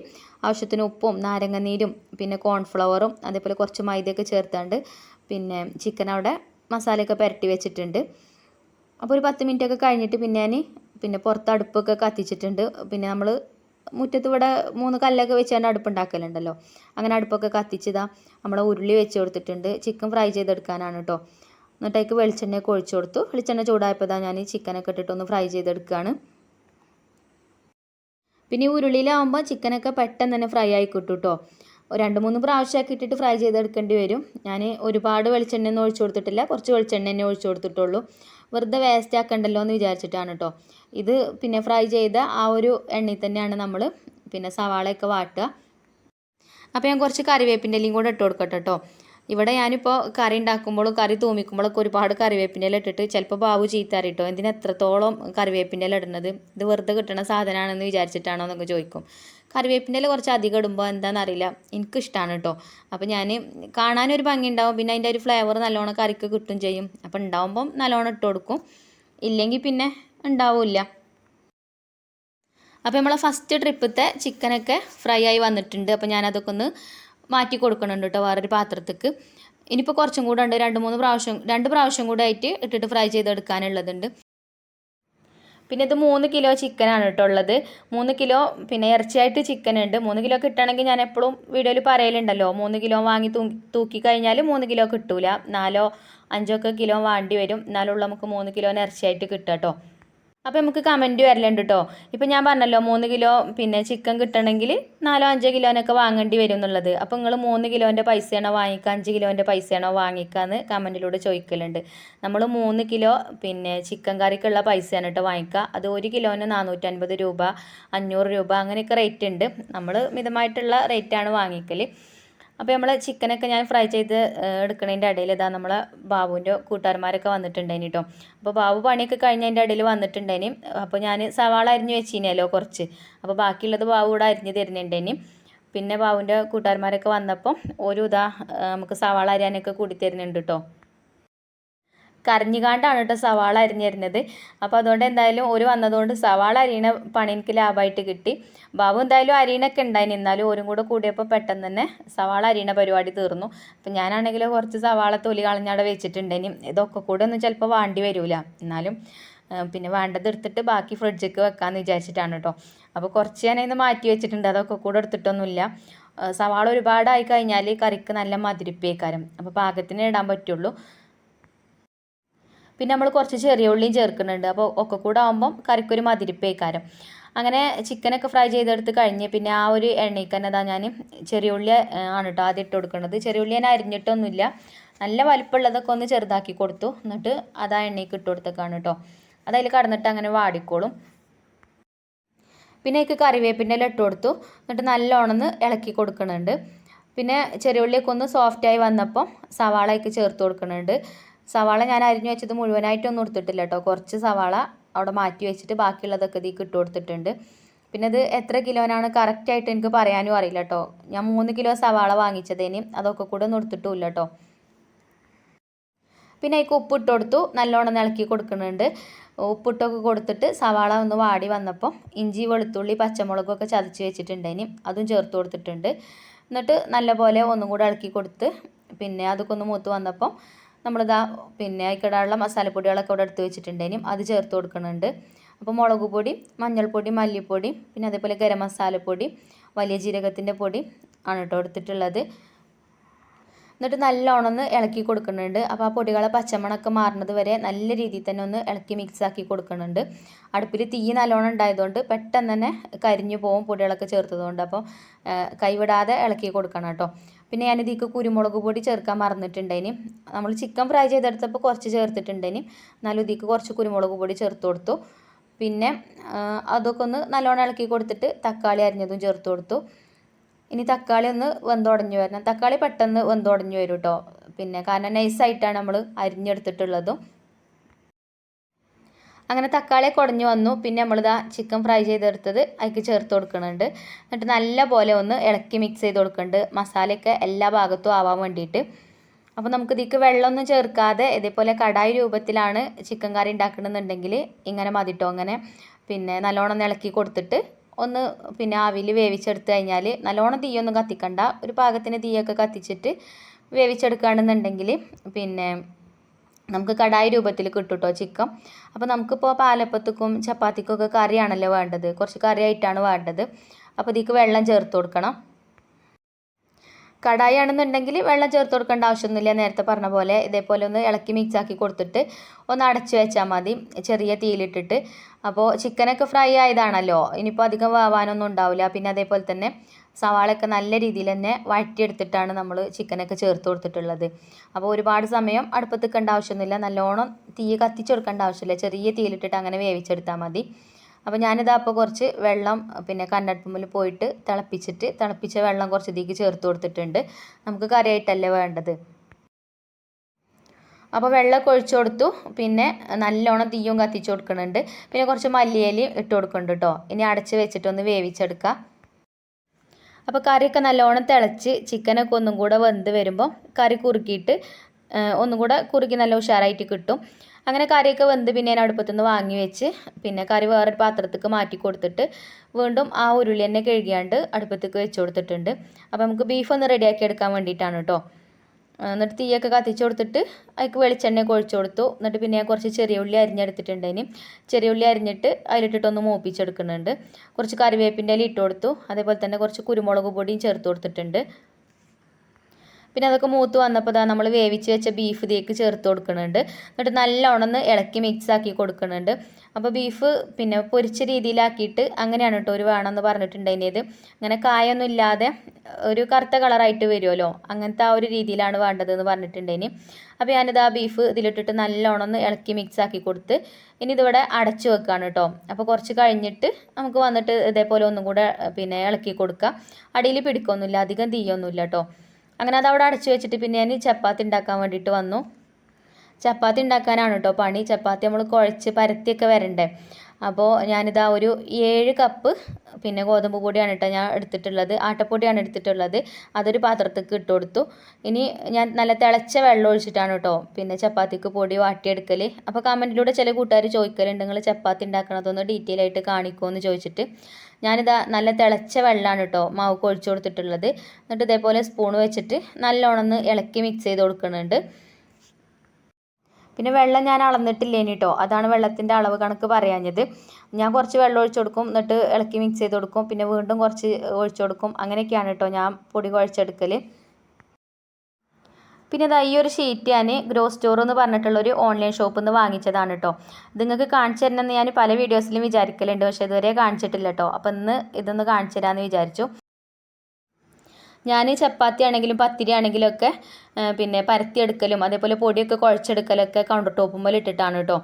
S1: ആവശ്യത്തിന് ഉപ്പും നാരങ്ങനീരും പിന്നെ കോൺഫ്ലവറും അതേപോലെ കുറച്ച് മൈദയൊക്കെ ചേർത്താണ്ട് പിന്നെ ചിക്കൻ അവിടെ മസാലയൊക്കെ പുരട്ടി വെച്ചിട്ടുണ്ട്. അപ്പോൾ ഒരു പത്ത് മിനിറ്റൊക്കെ കഴിഞ്ഞിട്ട് പിന്നെ ഞാൻ പിന്നെ പുറത്ത് അടുപ്പൊക്കെ കത്തിച്ചിട്ടുണ്ട്. പിന്നെ നമ്മൾ മുറ്റത്ത് ഇവിടെ മൂന്ന് കല്ലൊക്കെ വെച്ച് തന്നെ അടുപ്പുണ്ടാക്കലുണ്ടല്ലോ. അങ്ങനെ അടുപ്പൊക്കെ കത്തിച്ചതാ നമ്മളെ ഉരുളി വെച്ച് കൊടുത്തിട്ടുണ്ട്. ചിക്കൻ ഫ്രൈ ചെയ്തെടുക്കാനാണ് കേട്ടോ എന്നിട്ടേക്ക് വെളിച്ചെണ്ണയൊക്കെ ഒഴിച്ചു കൊടുത്തു. വെളിച്ചെണ്ണ ചൂടായപ്പോൾ ഞാൻ ഈ ചിക്കനൊക്കെ ഇട്ടിട്ടൊന്ന് ഫ്രൈ ചെയ്തെടുക്കുകയാണ് പിന്നെ ഈ ഉരുളിയിലാവുമ്പോൾ ചിക്കനൊക്കെ പെട്ടെന്ന് തന്നെ ഫ്രൈ ആയി കിട്ടും കേട്ടോ രണ്ട് മൂന്ന് പ്രാവശ്യമൊക്കെ ഇട്ടിട്ട് ഫ്രൈ ചെയ്തെടുക്കേണ്ടി വരും. ഞാൻ ഒരുപാട് വെളിച്ചെണ്ണ ഒന്നും ഒഴിച്ചു കൊടുത്തിട്ടില്ല. കുറച്ച് വെളിച്ചെണ്ണ തന്നെ ഒഴിച്ചു കൊടുത്തിട്ടുള്ളൂ. വെറുതെ വേസ്റ്റ് ആക്കണ്ടല്ലോ എന്ന് വിചാരിച്ചിട്ടാണ് കേട്ടോ ഇത് പിന്നെ ഫ്രൈ ചെയ്ത ആ ഒരു എണ്ണയിൽ തന്നെയാണ് നമ്മൾ പിന്നെ സവാളയൊക്കെ വാട്ടുക. അപ്പോൾ ഞാൻ കുറച്ച് കറിവേപ്പിന്റെ ഇലയും കൂടെ ഇട്ട് കൊടുക്കട്ടെ കേട്ടോ ഇവിടെ ഞാനിപ്പോൾ കറി ഉണ്ടാക്കുമ്പോഴും കറി തൂമിക്കുമ്പോഴൊക്കെ ഒരുപാട് കറിവേപ്പിന്റെ ഇല ഇട്ടിട്ട് ചിലപ്പോൾ ബാബു ചീത്താറിട്ടോ കേട്ടോ എത്രത്തോളം കറിവേപ്പിന്റെ ഇല ഇടുന്നത്? ഇത് വെറുതെ കിട്ടുന്ന സാധനമാണെന്ന് വിചാരിച്ചിട്ടാണോ എന്നൊക്കെ ചോദിക്കും. കറിവേപ്പിന്റെ ഇല കുറച്ച് അധികം ഇടുമ്പോൾ എന്താണെന്ന് എന്താണെന്നറിയില്ല. എനിക്കിഷ്ടമാണ് കേട്ടോ അപ്പോൾ ഞാൻ കാണാനൊരു ഭംഗി ഉണ്ടാവും പിന്നെ അതിന്റെ ഒരു ഫ്ലേവർ നല്ലോണം കറിക്ക് കിട്ടും ചെയ്യും. അപ്പോൾ ഉണ്ടാവുമ്പം നല്ലോണം ഇട്ട് കൊടുക്കും. ഇല്ലെങ്കിൽ പിന്നെ ഉണ്ടാവില്ല. അപ്പോൾ നമ്മളെ ഫസ്റ്റ് ട്രിപ്പത്തെ ചിക്കനൊക്കെ ഫ്രൈ ആയി വന്നിട്ടുണ്ട്. അപ്പോൾ ഞാനതൊക്കെ ഒന്ന് മാറ്റി കൊടുക്കണുണ്ട് കേട്ടോ വേറൊരു പാത്രത്തേക്ക്. ഇനിയിപ്പോൾ കുറച്ചും കൂടെ ഉണ്ട്. രണ്ട് മൂന്ന് പ്രാവശ്യം രണ്ട് പ്രാവശ്യം കൂടെ ആയിട്ട് ഇട്ടിട്ട് ഫ്രൈ ചെയ്തെടുക്കാനുള്ളതുണ്ട്. പിന്നെ ഇത് മൂന്ന് കിലോ ചിക്കനാണ് കേട്ടോ ഉള്ളത്. മൂന്ന് കിലോ പിന്നെ ഇറച്ചിയായിട്ട് ചിക്കൻ ഉണ്ട്. മൂന്ന് കിലോ കിട്ടണമെങ്കിൽ ഞാൻ എപ്പോഴും വീഡിയോയിൽ പറയലുണ്ടല്ലോ. മൂന്ന് കിലോ വാങ്ങി തൂക്കി കഴിഞ്ഞാൽ മൂന്ന് കിലോ കിട്ടൂല. നാലോ അഞ്ചോ ഒക്കെ കിലോ വേണ്ടി വരും. എന്നാലുള്ള നമുക്ക് മൂന്ന് കിലോന് ഇറച്ചിയായിട്ട് കിട്ടുക കേട്ടോ അപ്പോൾ നമുക്ക് കമന്റ് വരലുണ്ട് കേട്ടോ ഇപ്പം ഞാൻ പറഞ്ഞല്ലോ മൂന്ന് കിലോ പിന്നെ ചിക്കൻ കിട്ടണമെങ്കിൽ നാലോ അഞ്ചോ കിലോനൊക്കെ വാങ്ങേണ്ടി വരും എന്നുള്ളത്. അപ്പോൾ നിങ്ങൾ മൂന്ന് കിലോന്റെ പൈസയാണോ വാങ്ങിക്കുക അഞ്ച് കിലോന്റെ പൈസയാണോ വാങ്ങിക്കുക എന്ന് കമന്റിലൂടെ ചോദിക്കലുണ്ട്. നമ്മൾ മൂന്ന് കിലോ പിന്നെ ചിക്കൻ കറിക്കുള്ള പൈസയാണ് കേട്ടോ വാങ്ങിക്കുക അത് ഒരു കിലോന് നാനൂറ്റൻപത് രൂപ അഞ്ഞൂറ് രൂപ അങ്ങനെയൊക്കെ റേറ്റ് ഉണ്ട്. നമ്മൾ മിതമായിട്ടുള്ള റേറ്റാണ് വാങ്ങിക്കൽ അപ്പോൾ നമ്മൾ ചിക്കനൊക്കെ ഞാൻ ഫ്രൈ ചെയ്ത് എടുക്കുന്നതിന്റെ ഇടയിൽ ഇതാ നമ്മളെ ബാബുവിന്റെ കൂട്ടുകാരന്മാരൊക്കെ വന്നിട്ടുണ്ടായിന് കേട്ടോ അപ്പോൾ ബാബു പണിയൊക്കെ കഴിഞ്ഞതിന്റെ ഇടയിൽ വന്നിട്ടുണ്ടായിന്. അപ്പോൾ ഞാൻ സവാള അരിഞ്ഞ് വെച്ചിനല്ലോ കുറച്ച്. അപ്പോൾ ബാക്കിയുള്ളത് ബാബു കൂടെ അരിഞ്ഞ് തരുന്നുണ്ടേനി പിന്നെ ബാബുവിന്റെ കൂട്ടുകാരന്മാരൊക്കെ വന്നപ്പോൾ ഒരു ഇതാ നമുക്ക് സവാള അരിയാനൊക്കെ കൂടി തരുന്നുണ്ട് കേട്ടോ കരഞ്ഞുകാണ്ടാണ് കേട്ടോ സവാള അരിഞ്ഞിരുന്നത് അപ്പോൾ അതുകൊണ്ട് എന്തായാലും ഒരു വന്നതുകൊണ്ട് സവാള അരിയണ പണി എനിക്ക് ലാഭമായിട്ട് കിട്ടി ബാബു എന്തായാലും അരിയണൊക്കെ ഉണ്ടായിന്. എന്നാലും ഓരും കൂടെ കൂടിയപ്പോൾ പെട്ടെന്ന് തന്നെ സവാള അരിയണ പരിപാടി തീർന്നു. അപ്പം ഞാനാണെങ്കിൽ കുറച്ച് സവാള തൊലി കളഞ്ഞവിടെ വെച്ചിട്ടുണ്ടേനി. ഇതൊക്കെ കൂടെ ഒന്നും ചിലപ്പോൾ വാണ്ടി വരില്ല എന്നാലും പിന്നെ വേണ്ടത് എടുത്തിട്ട് ബാക്കി ഫ്രിഡ്ജിലേക്ക് വെക്കാമെന്ന് വിചാരിച്ചിട്ടാണ് കേട്ടോ. അപ്പോൾ കുറച്ച് ഞാൻ ഇന്ന് മാറ്റി വെച്ചിട്ടുണ്ട്. അതൊക്കെ കൂടെ എടുത്തിട്ടൊന്നുമില്ല. സവാള ഒരുപാടായി കഴിഞ്ഞാൽ കറിക്ക് നല്ല മതിരിപ്പേക്കാരം അപ്പോൾ പാകത്തിന് ഇടാൻ പറ്റുള്ളൂ. പിന്നെ നമ്മൾ കുറച്ച് ചെറിയ ഉള്ളിയും ചേർക്കുന്നുണ്ട്. അപ്പോൾ ഒക്കെ കൂടെ ആകുമ്പം കറിക്കൊരു മതിരിപ്പേക്കാരം. അങ്ങനെ ചിക്കനൊക്കെ ഫ്രൈ ചെയ്തെടുത്ത് കഴിഞ്ഞ് പിന്നെ ആ ഒരു എണ്ണയ്ക്ക് തന്നെ അതാ ഞാൻ ചെറിയ ഉള്ളി ആണ് കേട്ടോ ആദ്യം ഇട്ട് കൊടുക്കുന്നത് ചെറിയ ഉള്ളി ഞാൻ അരിഞ്ഞിട്ടൊന്നുമില്ല. നല്ല വലിപ്പമുള്ളതൊക്കെ ഒന്ന് ചെറുതാക്കി കൊടുത്തു. എന്നിട്ട് അത് ആ എണ്ണയ്ക്ക് ഇട്ട് കൊടുത്തേക്കാണ് കേട്ടോ അതതിൽ കടന്നിട്ട് അങ്ങനെ വാടിക്കോളും. പിന്നെ എനിക്ക് കറിവേപ്പിന്റെ ഇട്ട് കൊടുത്തു. എന്നിട്ട് നല്ലോണന്ന് ഇളക്കി കൊടുക്കുന്നുണ്ട് പിന്നെ ചെറിയ ഉള്ളിയൊക്കെ ഒന്ന് സോഫ്റ്റായി വന്നപ്പം സവാളയൊക്കെ ചേർത്ത് കൊടുക്കുന്നുണ്ട് സവാള ഞാൻ അരിഞ്ഞു വെച്ചത് മുഴുവനായിട്ടൊന്നും എടുത്തിട്ടില്ല കേട്ടോ കുറച്ച് സവാള അവിടെ മാറ്റി വെച്ചിട്ട് ബാക്കിയുള്ളതൊക്കെ ഇതിൽ ഇട്ട് കൊടുത്തിട്ടുണ്ട്. പിന്നെ ഇത് എത്ര കിലോനാണ് കറക്റ്റായിട്ട് എനിക്ക് പറയാനും അറിയില്ല കേട്ടോ ഞാൻ മൂന്ന് കിലോ സവാള വാങ്ങിച്ചതേന്. അതൊക്കെ കൂടെ ഒന്നും എടുത്തിട്ടുമില്ല കേട്ടോ പിന്നെ അതിക്ക് ഉപ്പ് ഇട്ട് കൊടുത്തു. നല്ലോണം ഇളക്കി കൊടുക്കുന്നുണ്ട്. ഉപ്പിട്ടൊക്കെ കൊടുത്തിട്ട് സവാള ഒന്ന് വാടി വന്നപ്പോൾ ഇഞ്ചി വെളുത്തുള്ളി പച്ചമുളകൊക്കെ ചതച്ച് വെച്ചിട്ടുണ്ടേനി. അതും ചേർത്ത് കൊടുത്തിട്ടുണ്ട്. എന്നിട്ട് നല്ലപോലെ ഒന്നും കൂടെ ഇളക്കി കൊടുത്ത് പിന്നെ അതൊക്കെ ഒന്ന് മൂത്ത് വന്നപ്പോൾ നമ്മളിതാ പിന്നെ അതിക്കിടാനുള്ള മസാലപ്പൊടികളൊക്കെ ഇവിടെ എടുത്ത് വെച്ചിട്ടുണ്ടെങ്കിലും അത് ചേർത്ത് കൊടുക്കുന്നുണ്ട് അപ്പോൾ മുളക് പൊടി മഞ്ഞൾപ്പൊടി മല്ലിപ്പൊടി പിന്നെ അതേപോലെ ഗരം മസാലപ്പൊടി വലിയ ജീരകത്തിന്റെ പൊടി ആണ് കേട്ടോ എടുത്തിട്ടുള്ളത്. എന്നിട്ട് നല്ലോണം ഒന്ന് ഇളക്കി കൊടുക്കുന്നുണ്ട് അപ്പോൾ ആ പൊടികളെ പച്ചമണൊക്കെ മാറുന്നത് വരെ നല്ല രീതിയിൽ തന്നെ ഒന്ന് ഇളക്കി മിക്സ് ആക്കി കൊടുക്കുന്നുണ്ട് അടുപ്പിൽ തീ നല്ലോണം ഉണ്ടായതുകൊണ്ട് പെട്ടെന്ന് തന്നെ കരിഞ്ഞു പോകും പൊടികളൊക്കെ ചേർത്തതുകൊണ്ട്. അപ്പോൾ കൈവിടാതെ ഇളക്കി കൊടുക്കണം കേട്ടോ. പിന്നെ ഞാൻ ഇതിക്ക് കുരുമുളക് പൊടി ചേർക്കാൻ മറന്നിട്ടുണ്ടേനി. നമ്മൾ ചിക്കൻ ഫ്രൈ ചെയ്തെടുത്തപ്പോൾ കുറച്ച് ചേർത്തിട്ടുണ്ടേനി. എന്നാലും ഇതിക്ക് കുറച്ച് കുരുമുളക് പൊടി ചേർത്ത് കൊടുത്തു. പിന്നെ അതൊക്കെ ഒന്ന് നല്ലോണം ഇളക്കി കൊടുത്തിട്ട് തക്കാളി അരിഞ്ഞതും ചേർത്ത് കൊടുത്തു. ഇനി തക്കാളി ഒന്ന് വെന്തുടഞ്ഞു വരണം. തക്കാളി പെട്ടെന്ന് വെന്തുടഞ്ഞു വരും കേട്ടോ പിന്നെ കാരണം നൈസായിട്ടാണ് നമ്മൾ അരിഞ്ഞെടുത്തിട്ടുള്ളതും. അങ്ങനെ തക്കാളി കുടഞ്ഞു വന്നു. പിന്നെ നമ്മളിതാ ചിക്കൻ ഫ്രൈ ചെയ്തെടുത്തത് അതിക്ക് ചേർത്ത് കൊടുക്കുന്നുണ്ട്. എന്നിട്ട് നല്ല പോലെ ഒന്ന് ഇളക്കി മിക്സ് ചെയ്ത് കൊടുക്കുന്നുണ്ട്. മസാലയൊക്കെ എല്ലാ ഭാഗത്തും ആവാൻ വേണ്ടിയിട്ട്. അപ്പോൾ നമുക്ക് ഇതിക്ക് വെള്ളമൊന്നും ചേർക്കാതെ ഇതേപോലെ കടായി രൂപത്തിലാണ് ചിക്കൻ കറി ഉണ്ടാക്കണമെന്നുണ്ടെങ്കിൽ ഇങ്ങനെ മതിട്ടോ അങ്ങനെ. പിന്നെ നല്ലോണം ഇളക്കി കൊടുത്തിട്ട് ഒന്ന് പിന്നെ ആവിയിൽ വേവിച്ചെടുത്ത് കഴിഞ്ഞാൽ നല്ലോണം തീയൊന്നും കത്തിക്കണ്ട. ഒരു പാകത്തിന് തീയൊക്കെ കത്തിച്ചിട്ട് വേവിച്ചെടുക്കുകയാണെന്നുണ്ടെങ്കിൽ പിന്നെ നമുക്ക് കടായി രൂപത്തിൽ കിട്ടും കേട്ടോ ചിക്കൻ. അപ്പോൾ നമുക്കിപ്പോൾ പാലപ്പത്തിക്കും ചപ്പാത്തിക്കും ഒക്കെ കറിയാണല്ലോ വേണ്ടത്? കുറച്ച് കറിയായിട്ടാണ് വേണ്ടത്. അപ്പോൾ ഇതിക്ക് വെള്ളം ചേർത്ത് കൊടുക്കണം. കടായി ആണെന്നുണ്ടെങ്കിൽ വെള്ളം ചേർത്ത് കൊടുക്കേണ്ട ആവശ്യമൊന്നുമില്ല. നേരത്തെ പറഞ്ഞ പോലെ ഇതേപോലെ ഒന്ന് ഇളക്കി മിക്സ് ആക്കി കൊടുത്തിട്ട് ഒന്ന് അടച്ചു വെച്ചാൽ മതി. ചെറിയ തീയിലിട്ടിട്ട്. അപ്പോൾ ചിക്കനൊക്കെ ഫ്രൈ ആയതാണല്ലോ. ഇനിയിപ്പോൾ അധികം വാവാനൊന്നും ഉണ്ടാവില്ല. പിന്നെ അതേപോലെ തന്നെ സവാളയൊക്കെ നല്ല രീതിയിൽ തന്നെ വഴറ്റിയെടുത്തിട്ടാണ് നമ്മൾ ചിക്കനൊക്കെ ചേർത്ത് കൊടുത്തിട്ടുള്ളത്. അപ്പോൾ ഒരുപാട് സമയം അടുപ്പത്ത് നിൽക്കേണ്ട ആവശ്യമൊന്നുമില്ല. നല്ലോണം തീ കത്തിച്ചെടുക്കേണ്ട ആവശ്യമില്ല. ചെറിയ തീയിലിട്ടിട്ട് അങ്ങനെ വേവിച്ചെടുത്താൽ മതി. അപ്പോൾ ഞാനിതാ അപ്പോൾ കുറച്ച് വെള്ളം പിന്നെ കണ്ണടുപ്പുമ്പിൽ പോയിട്ട് തിളപ്പിച്ചിട്ട് തിളപ്പിച്ച വെള്ളം കുറച്ച് ഇതിലേക്ക് ചേർത്ത് കൊടുത്തിട്ടുണ്ട്. നമുക്ക് കറിയായിട്ടല്ലേ വേണ്ടത്? അപ്പോൾ വെള്ളമൊക്കെ ഒഴിച്ചു കൊടുത്തു. പിന്നെ നല്ലോണം തീയും കത്തിച്ച് കൊടുക്കുന്നുണ്ട്. പിന്നെ കുറച്ച് മല്ലിയിലയും ഇട്ട് കൊടുക്കുന്നുണ്ട് കേട്ടോ. ഇനി അടച്ച് വെച്ചിട്ടൊന്ന് വേവിച്ചെടുക്കുക അപ്പോൾ കറിയൊക്കെ നല്ലോണം തിളച്ച് ചിക്കനൊക്കെ ഒന്നും കൂടെ വെന്ത് വരുമ്പോൾ കറി കുറുക്കിയിട്ട് ഒന്നും കൂടെ കുറുക്കി നല്ല ഉഷാറായിട്ട് കിട്ടും. അങ്ങനെ കറിയൊക്കെ വെന്ത് പിന്നെ ഞാൻ അടുപ്പത്തു നിന്ന് വാങ്ങി വെച്ച് പിന്നെ കറി വേറൊരു പാത്രത്തേക്ക് മാറ്റി കൊടുത്തിട്ട് വീണ്ടും ആ ഉരുളി തന്നെ കഴുകിയാണ്ട് അടുപ്പത്തേക്ക് വെച്ച് കൊടുത്തിട്ടുണ്ട്. അപ്പോൾ നമുക്ക് ബീഫ് ഒന്ന് റെഡിയാക്കി എടുക്കാൻ വേണ്ടിയിട്ടാണ് കേട്ടോ എന്നിട്ട് തീയൊക്കെ കത്തിച്ച് കൊടുത്തിട്ട് അതിക്ക് വെളിച്ചെണ്ണ ഒഴിച്ചു കൊടുത്തു. എന്നിട്ട് പിന്നെ കുറച്ച് ചെറിയ ഉള്ളി അരിഞ്ഞെടുത്തിട്ടുണ്ട് ഇനി ചെറിയ ഉള്ളി അരിഞ്ഞിട്ട് അതിലിട്ടിട്ടൊന്ന് മൂപ്പിച്ചെടുക്കുന്നുണ്ട്. കുറച്ച് കറിവേപ്പിന്റെ ഇല ഇട്ട് കൊടുത്തു. അതേപോലെ തന്നെ കുറച്ച് കുരുമുളക് പൊടിയും ചേർത്ത് കൊടുത്തിട്ടുണ്ട്. പിന്നെ അതൊക്കെ മൂത്ത് വന്നപ്പോൾ നമ്മൾ വേവിച്ച് വെച്ച ബീഫ് ഇതിലേക്ക് ചേർത്ത് കൊടുക്കുന്നുണ്ട് എന്നിട്ട് നല്ലോണം ഒന്ന് ഇളക്കി മിക്സ് ആക്കി കൊടുക്കുന്നുണ്ട് അപ്പോൾ ബീഫ് പിന്നെ പൊരിച്ച രീതിയിലാക്കിയിട്ട് അങ്ങനെയാണ് കേട്ടോ ഒരു വേണമെന്ന് പറഞ്ഞിട്ടുണ്ടായിരുന്നത്. അങ്ങനെ കായൊന്നും ഇല്ലാതെ ഒരു കറുത്ത കളറായിട്ട് വരുമല്ലോ അങ്ങനത്തെ ആ ഒരു രീതിയിലാണ് വേണ്ടതെന്ന് പറഞ്ഞിട്ടുണ്ടായിന്. അപ്പോൾ ഞാനിത് ആ ബീഫ് ഇതിലിട്ടിട്ട് നല്ലോണം ഒന്ന് ഇളക്കി മിക്സ് ആക്കി കൊടുത്ത് ഇനി ഇതിവിടെ അടച്ചു വെക്കുകയാണ് കേട്ടോ അപ്പോൾ കുറച്ച് കഴിഞ്ഞിട്ട് നമുക്ക് വന്നിട്ട് ഇതേപോലെ ഒന്നും കൂടെ പിന്നെ ഇളക്കി കൊടുക്കുക അടിയിൽ പിടിക്കൊന്നുമില്ല അധികം തീയൊന്നുമില്ല കേട്ടോ അങ്ങനെ അത് അവിടെ അടച്ചു വെച്ചിട്ട് പിന്നെ ഞാൻ ചപ്പാത്തി ഉണ്ടാക്കാൻ വേണ്ടിയിട്ട് വന്നു. ചപ്പാത്തി ഉണ്ടാക്കാനാണ് കേട്ടോ പണി. ചപ്പാത്തി നമ്മൾ കുഴച്ച് പരത്തിയൊക്കെ വരണ്ടേ. അപ്പോൾ ഞാനിതാ ഒരു ഏഴ് കപ്പ് പിന്നെ ഗോതമ്പ് പൊടിയാണ് കേട്ടോ ഞാൻ എടുത്തിട്ടുള്ളത്. ആട്ടപ്പൊടിയാണ് എടുത്തിട്ടുള്ളത്. അതൊരു പാത്രത്തേക്ക് ഇട്ട് കൊടുത്തു. ഇനി ഞാൻ നല്ല തിളച്ച വെള്ളം ഒഴിച്ചിട്ടാണ് കേട്ടോ പിന്നെ ചപ്പാത്തിക്ക് പൊടി വാട്ടിയെടുക്കൽ അപ്പോൾ കമന്റിലൂടെ ചില കൂട്ടുകാർ ചോദിക്കലുണ്ട് നിങ്ങൾ ചപ്പാത്തി ഉണ്ടാക്കണതൊന്ന് ഡീറ്റെയിൽ ആയിട്ട് കാണിക്കുമോ എന്ന് ചോദിച്ചിട്ട്. ഞാനിതാ നല്ല തിളച്ച വെള്ളമാണ് കേട്ടോ മാവ് ഒഴിച്ചു കൊടുത്തിട്ടുള്ളത്. എന്നിട്ട് ഇതേപോലെ സ്പൂൺ വെച്ചിട്ട് നല്ലോണം ഇളക്കി മിക്സ് ചെയ്ത് കൊടുക്കുന്നുണ്ട്. പിന്നെ വെള്ളം ഞാൻ അളന്നിട്ടില്ലേ കേട്ടോ അതാണ് വെള്ളത്തിന്റെ അളവ് കണക്ക് പറയാഞ്ഞത്. ഞാൻ കുറച്ച് വെള്ളം ഒഴിച്ചു കൊടുക്കും എന്നിട്ട് ഇളക്കി മിക്സ് ചെയ്ത് കൊടുക്കും പിന്നെ വീണ്ടും കുറച്ച് ഒഴിച്ചു കൊടുക്കും. അങ്ങനെയൊക്കെയാണ് കേട്ടോ ഞാൻ പൊടി കുഴച്ചെടുക്കൽ പിന്നെ ഇതാ ഈ ഒരു ഷീറ്റ് ഞാൻ ഗ്രോ സ്റ്റോർ എന്ന് പറഞ്ഞിട്ടുള്ളൊരു ഓൺലൈൻ ഷോപ്പിൽ നിന്ന് വാങ്ങിച്ചതാണ് കേട്ടോ ഇത് നിങ്ങൾക്ക് കാണിച്ചു തരണമെന്ന് ഞാൻ പല വീഡിയോസിലും വിചാരിക്കലുണ്ട്. പക്ഷേ ഇതുവരെ കാണിച്ചിട്ടില്ല കേട്ടോ അപ്പം ഇന്ന് ഇതൊന്ന് കാണിച്ചു തരാമെന്ന് വിചാരിച്ചു. ഞാൻ ചപ്പാത്തി ആണെങ്കിലും പത്തിരി ആണെങ്കിലും ഒക്കെ പിന്നെ പരത്തിയെടുക്കലും അതേപോലെ പൊടിയൊക്കെ കുഴച്ചെടുക്കലൊക്കെ കൗണ്ടർ ടോപ്പ് മേലെ ഇട്ടിട്ടാണ് കേട്ടോ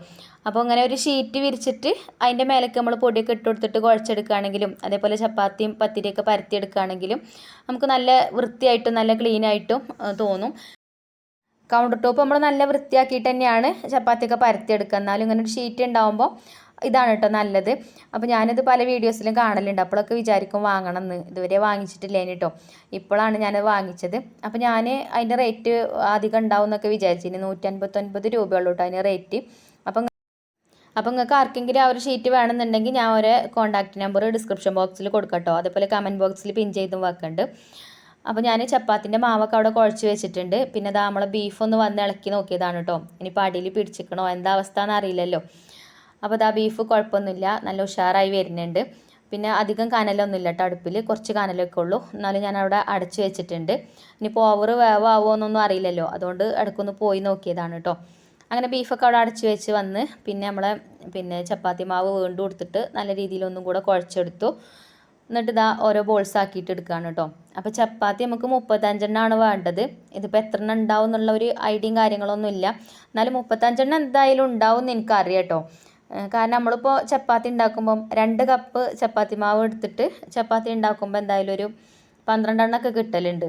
S1: അപ്പോൾ അങ്ങനെ ഒരു ഷീറ്റ് വിരിച്ചിട്ട് അതിന്റെ മേലേക്ക് നമ്മൾ പൊടിയൊക്കെ ഇട്ട് കൊടുത്തിട്ട് കുഴച്ചെടുക്കുകയാണെങ്കിലും അതേപോലെ ചപ്പാത്തിയും പത്തിരിയൊക്കെ പരത്തിയെടുക്കുകയാണെങ്കിലും നമുക്ക് നല്ല വൃത്തിയായിട്ടും നല്ല ക്ലീനായിട്ടും തോന്നും. കൗണ്ടർ ടോപ്പ് നമ്മൾ നല്ല വൃത്തിയാക്കിയിട്ട് തന്നെയാണ് ചപ്പാത്തിയൊക്കെ പരത്തിയെടുക്കുക. എന്നാലും ഇങ്ങനെ ഒരു ഷീറ്റ് ഉണ്ടാകുമ്പോൾ ഇതാണ് കേട്ടോ നല്ലത്. അപ്പോൾ ഞാനിത് പല വീഡിയോസിലും കാണലുണ്ട്. അപ്പോഴൊക്കെ വിചാരിക്കും വാങ്ങണം എന്ന്. ഇതുവരെ വാങ്ങിച്ചിട്ടില്ലേനി കേട്ടോ ഇപ്പോഴാണ് ഞാനത് വാങ്ങിച്ചത്. അപ്പോൾ ഞാൻ അതിന്റെ റേറ്റ് അധികം ഉണ്ടാവും എന്നൊക്കെ വിചാരിച്ചിന്. നൂറ്റൻപത്തൊൻപത് രൂപയുള്ളൂ കേട്ടോ അതിന്റെ റേറ്റ് അപ്പം അപ്പോൾ നിങ്ങൾക്ക് ആർക്കെങ്കിലും ആ ഒരു ഷീറ്റ് വേണമെന്നുണ്ടെങ്കിൽ ഞാൻ ഒരു കോൺടാക്റ്റ് നമ്പർ ഡിസ്ക്രിപ്ഷൻ ബോക്സിൽ കൊടുക്കട്ടോ. അതേപോലെ കമന്റ് ബോക്സിൽ പിൻ ചെയ്തും വെക്കുന്നുണ്ട് അപ്പോൾ ഞാൻ ചപ്പാത്തിന്റെ മാവൊക്കെ അവിടെ കുഴച്ച് വെച്ചിട്ടുണ്ട്. പിന്നെ അതാ നമ്മളെ ബീഫൊന്ന് വന്ന് ഇളക്കി നോക്കിയതാണ് കേട്ടോ ഇനിയിപ്പോൾ അടിയിൽ പിടിച്ചിക്കണോ? എന്താ അവസ്ഥ എന്ന് അറിയില്ലല്ലോ. അപ്പോൾ അതാ ബീഫ് കുഴപ്പമൊന്നുമില്ല. നല്ല ഉഷാറായി വരുന്നുണ്ട്. പിന്നെ അധികം കനലൊന്നുമില്ല കേട്ടോ അടുപ്പിൽ കുറച്ച് കനലൊക്കെ ഉള്ളൂ. എന്നാലും ഞാൻ അവിടെ അടച്ച് വെച്ചിട്ടുണ്ട്. ഇനിയിപ്പോൾ ഓവർ വേവാവോ എന്നൊന്നും അറിയില്ലല്ലോ. അതുകൊണ്ട് ഇടയ്ക്കൊന്ന് പോയി നോക്കിയതാണ് കേട്ടോ അങ്ങനെ ബീഫൊക്കെ അവിടെ അടച്ച് വെച്ച് വന്ന് പിന്നെ നമ്മളെ പിന്നെ ചപ്പാത്തി മാവ് വീണ്ടും എടുത്തിട്ട് നല്ല രീതിയിലൊന്നും കൂടെ കുഴച്ചെടുത്തു. എന്നിട്ട് ഇതാ ഓരോ ബോൾസ് ആക്കിയിട്ട് എടുക്കുകയാണ് കേട്ടോ. അപ്പോൾ ചപ്പാത്തി നമുക്ക് മുപ്പത്തഞ്ചെണ്ണമാണ് വേണ്ടത്. ഇതിപ്പോൾ എത്ര എണ്ണം ഉണ്ടാവും എന്നുള്ള ഒരു ഐഡിയയും കാര്യങ്ങളൊന്നും ഇല്ല. എന്നാലും മുപ്പത്തഞ്ചെണ്ണം എന്തായാലും ഉണ്ടാവും എന്ന് എനിക്കറിയാം കേട്ടോ. കാരണം നമ്മളിപ്പോൾ ചപ്പാത്തി ഉണ്ടാക്കുമ്പം രണ്ട് കപ്പ് ചപ്പാത്തി മാവ് എടുത്തിട്ട് ചപ്പാത്തി ഉണ്ടാക്കുമ്പോൾ എന്തായാലും ഒരു പന്ത്രണ്ടെണ്ണമൊക്കെ കിട്ടലുണ്ട്.